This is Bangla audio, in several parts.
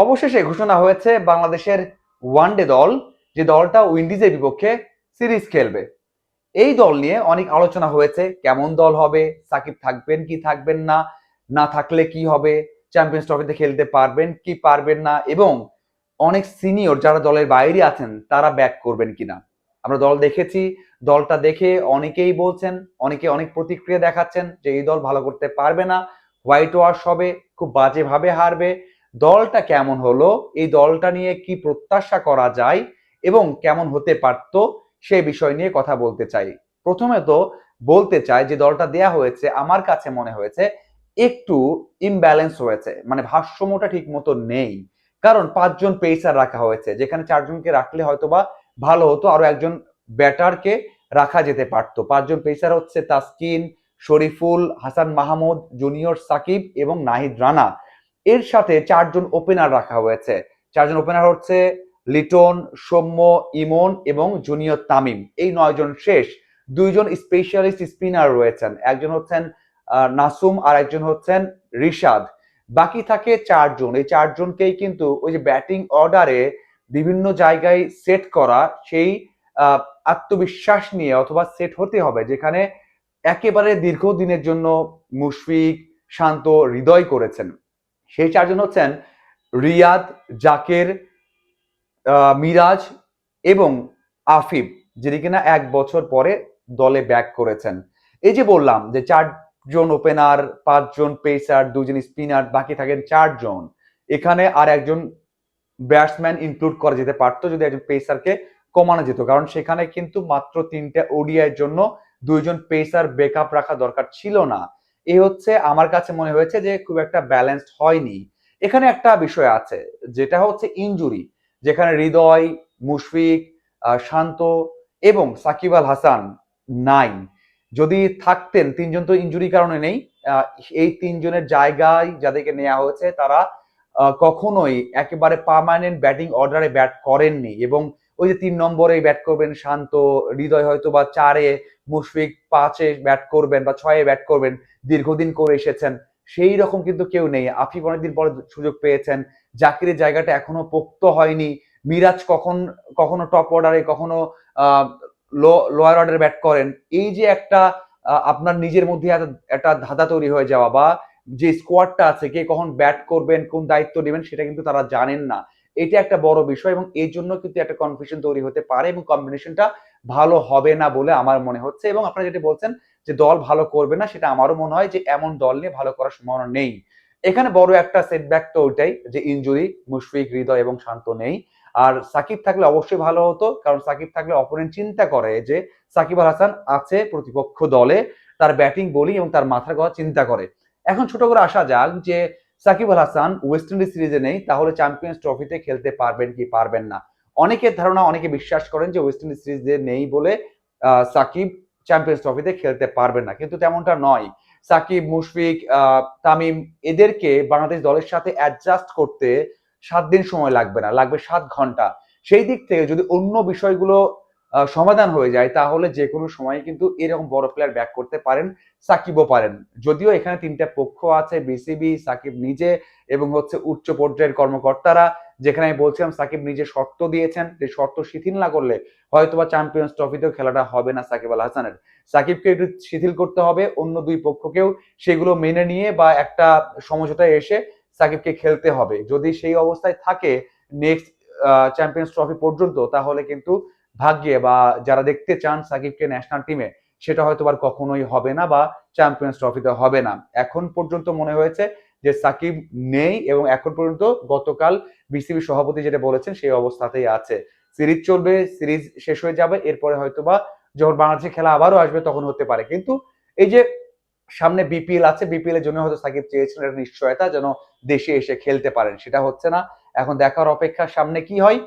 অবশেষে ঘোষণা হয়েছে বাংলাদেশের ওয়ানডে দল, যে দলটা উইন্ডিজের বিপক্ষে সিরিজ খেলবে। এই দল নিয়ে অনেক আলোচনা হয়েছে, কেমন দল হবে, সাকিব থাকবেন কি থাকবেন না না থাকলে কি হবে চ্যাম্পিয়ন্স ট্রফিতে খেলতে পারবেন কি পারবেন না, এবং অনেক সিনিয়র যারা দলের বাইরে আছেন, তারা ব্যাক করবেন কিনা। আমরা দল দেখেছি, দলটা দেখে অনেকেই বলছেন, অনেকে অনেক প্রতিক্রিয়া দেখাচ্ছেন যে এই দল ভালো করতে পারবে না, হোয়াইট ওয়াশ হবে, খুব বাজেভাবে হারবে দলটা কেমন হলো, এই দলটা নিয়ে কি প্রত্যাশা করা যায় এবং কেমন হতে পারত, সে বিষয় নিয়ে কথা বলতে চাই। প্রথমে তো বলতে চাই যে দলটা দেয়া হয়েছে, আমার কাছে মনে হয়েছে একটু ইমব্যালেন্স হয়েছে মানে ভারসাম্যটা ঠিক মতো নেই। কারণ পাঁচজন পেসার রাখা হয়েছে, যেখানে চারজনকে রাখলে হয়তোবা ভালো হতো, আরও একজন ব্যাটারকে রাখা যেতে পারতো। পাঁচজন পেসার হচ্ছে তাসকিন, শরীফুল, হাসান মাহমুদ জুনিয়র সাকিব এবং নাহিদ রানা। এর সাথে চারজন ওপেনার রাখা হয়েছে। চারজন ওপেনার হচ্ছে লিটন, সৌম্য, ইমন এবং জুনিয়র তামিম। এই নয়জন শেষ। দুইজন স্পেশালিস্ট স্পিনার রয়েছেন। একজন হচ্ছেন নাসুম আর একজন হচ্ছেন রিশাদ। বাকি থাকে চারজন। এই চারজনকেই কিন্তু ওই যে ব্যাটিং অর্ডারে বিভিন্ন জায়গায় সেট করা, সেই আত্মবিশ্বাস নিয়ে অথবা সেট হতে হবে, যেখানে একেবারে দীর্ঘদিনের জন্য মুশফিক শান্ত হৃদয় করেছেন। সেই চারজন হচ্ছেন রিয়াদ, জাকের মিরাজ এবং আফিফ যিনি কিনা এক বছর পরে দলে ব্যাক করেছেন। এই যে বললাম যে চারজন ওপেনার পাঁচজন পেসার দুজন স্পিনার বাকি থাকেন চারজন। এখানে আর একজন ব্যাটসম্যান ইনক্লুড করা যেতে পারতো যদি একজন পেসারকে কমানো যেত, কারণ সেখানে কিন্তু মাত্র তিনটে ওডিআইয়ের জন্য দুইজন পেসার বেকআপ রাখা দরকার ছিল না। এই হচ্ছে আমার কাছে মনে হয়েছে যে খুব একটা ব্যালেন্সড হয়নি। এখানে একটা বিষয় আছে, যেটা হচ্ছে ইনজুরি যেখানে হৃদয়, মুশফিক শান্ত এবং সাকিব আল হাসান নাই। যদি থাকতেন, তিনজন তো ইনজুরি কারণে নেই এই তিনজনের জায়গায় যাদেরকে নেওয়া হয়েছে, তারা কখনোই একেবারে পার্মানেন্ট ব্যাটিং অর্ডারে ব্যাট করেননি এবং ওই যে তিন নম্বরে ব্যাট করবেন শান্ত, হৃদয় হয়তো বা চারে মুশফিক, পাঁচে ব্যাট করবেন বা ছয়ে ব্যাট করবেন, দীর্ঘদিন করে এসেছেন। সেই রকম কিন্তু কেউ নেই। আফিফ অনেকদিন পরে সুযোগ পেয়েছেন। জাকিরের জায়গাটা এখনও পোক্ত হয়নি। মিরাজ কখন, কখনো টপ অর্ডারে কখনো লোয়ার অর্ডারে ব্যাট করেন। এই যে একটা আপনার নিজের মধ্যে একটা- একটা ধাঁধা তৈরি হয়ে যাওয়া বা যে স্কোয়াডটা আছে, কে কখন ব্যাট করবেন, কোন দায়িত্ব নেবেন, সেটা কিন্তু তারা জানেন না। এটা একটা বড় বিষয় এবং এই জন্য কিন্তু একটা কনফিউশন তৈরি হতে পারে এবং কম্বিনেশনটা ভালো হবে না বলে আমার মনে হচ্ছে এবং আপনারা যেটা বলছেন যে দল ভালো করবে না, সেটা আমারও মনে হয় যে এমন দল নিয়ে ভালো করার সম্ভাবনা নেই। এখানে বড় একটা সেটব্যাক তো ওইটাই যে ইনজুরি মুশফিক, হৃদয় এবং শান্ত নেই। আর সাকিব থাকলে অবশ্যই ভালো হতো, কারণ সাকিব থাকলে অপোনেন্ট চিন্তা করে যে সাকিব আল হাসান আছে প্রতিপক্ষ দলে, তার ব্যাটিং বোলিং এবং তার মাথার কথা চিন্তা করে। এখন ছোট করে আসা যাক যে সাকিব আল হাসান ওয়েস্ট ইন্ডিজ সিরিজে নেই, তাহলে চ্যাম্পিয়ন্স ট্রফিতে খেলতে পারবেন কি পারবেন না? অনেকের ধারণা, অনেকে বিশ্বাস করেন যে ওয়েস্ট ইন্ডিজ সিরিজে নেই বলে সাকিব চ্যাম্পিয়ন্স ট্রফিতে খেলতে পারবেন না। কিন্তু তেমনটা নয়। সাকিব, মুশফিক তামিম, এদেরকে বাংলাদেশ দলের সাথে অ্যাডজাস্ট করতে সাত দিন সময় লাগবে না, লাগবে সাত ঘণ্টা। সেই দিক থেকে যদি অন্য বিষয়গুলো সমাধান হয়ে যায়, তাহলে যে কোনো সময় কিন্তু এরকম বড় প্লেয়ার ব্যাক করতে পারেন, সাকিবও পারেন। যদিও এখানে তিনটা পক্ষ আছে বিসিবি সাকিব নিজে এবং হচ্ছে উচ্চ পর্যায়ের কর্মকর্তারা, যেখানে আমি বলছিলাম সাকিব নিজে শর্ত দিয়েছেন, যে শর্ত শিথিল না করলে হয়তোবা চ্যাম্পিয়ন্স ট্রফিতেও খেলাটা হবে না সাকিব আল হাসানের। সাকিবকে একটু শিথিল করতে হবে, অন্য দুই পক্ষকেও সেগুলো মেনে নিয়ে বা একটা সমঝোতায় এসে সাকিবকে খেলতে হবে। যদি সেই অবস্থায় থাকে নেক্সট চ্যাম্পিয়ন্স ট্রফি পর্যন্ত, তাহলে কিন্তু ভাগ্যে বা যারা দেখতে চান সাকিবকে ন্যাশনাল টিমে সেটা হয়তো আর কখনোই হবে না বা চ্যাম্পিয়ন্স ট্রফিতে হবে না। এখন পর্যন্ত মনে হয়েছে যে সাকিব নেই এবং এখন পর্যন্ত গতকাল বিসিবি সভাপতি যেটা বলেছেন সেই অবস্থাতেই আছে। সিরিজ চলবে, সিরিজ শেষ হয়ে যাবে, এরপরে হয়তোবা যখন বাংলাদেশে খেলা আবারও আসবে তখন হতে পারে। কিন্তু এই যে সামনে বিপিএল আছে বিপিএল এর জন্য হয়তো সাকিব চেয়েছিলেন একটা নিশ্চয়তা যেন দেশে এসে খেলতে পারেন, সেটা হচ্ছে না। এখন দেখার অপেক্ষা সামনে কি হয়?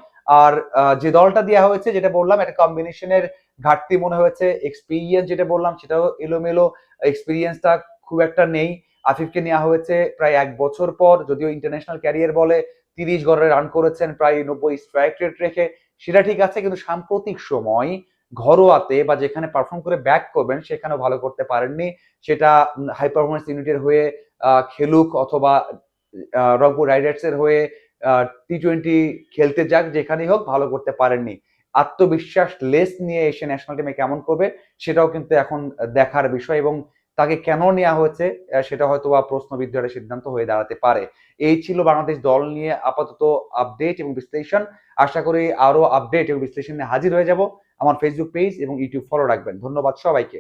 আর যে দলটা দেওয়া হয়েছে, যেটা বললাম, একটা কম্বিনেশনের ঘাটতি মনে হয়েছে এক্সপিরিয়েন্স যেটা বললাম, সেটাও এলোমেলো এক্সপিরিয়েন্সটা খুব একটা নেই। আফিফকে নেওয়া হয়েছে প্রায় এক বছর পর, যদিও ইন্টারন্যাশনাল ক্যারিয়ার বলে তিরিশ গড়ে রান করেছেন, প্রায় নব্বই স্ট্রাইক রেট রেখে, সেটা ঠিক আছে, কিন্তু সাম্প্রতিক সময় ঘরোয়াতে বা যেখানে পারফর্ম করে ব্যাক করবেন, সেখানেও ভালো করতে পারেননি। সেটা হাই পারফরমেন্স ইউনিটের হয়ে খেলুক অথবা রংপুর রাইডার্সের হয়ে টি টোয়েন্টি খেলতে যাক, যেখানেই হোক, ভালো করতে পারেননি। আত্মবিশ্বাস লেস নিয়ে এসে ন্যাশনাল টিমে কেমন করবে, সেটাও কিন্তু এখন দেখার বিষয় এবং তাকে কেন নেওয়া হয়েছে সেটা হয়তো বা প্রশ্নবিদ্ধ একটা সিদ্ধান্ত হয়ে দাঁড়াতে পারে। এই ছিল বাংলাদেশ দল নিয়ে আপাতত আপডেট এবং বিশ্লেষণ। আশা করি আরও আপডেট এবং বিশ্লেষণ হাজির হয়ে যাব। আমার ফেসবুক পেজ এবং ইউটিউব ফলো রাখবেন। ধন্যবাদ সবাইকে।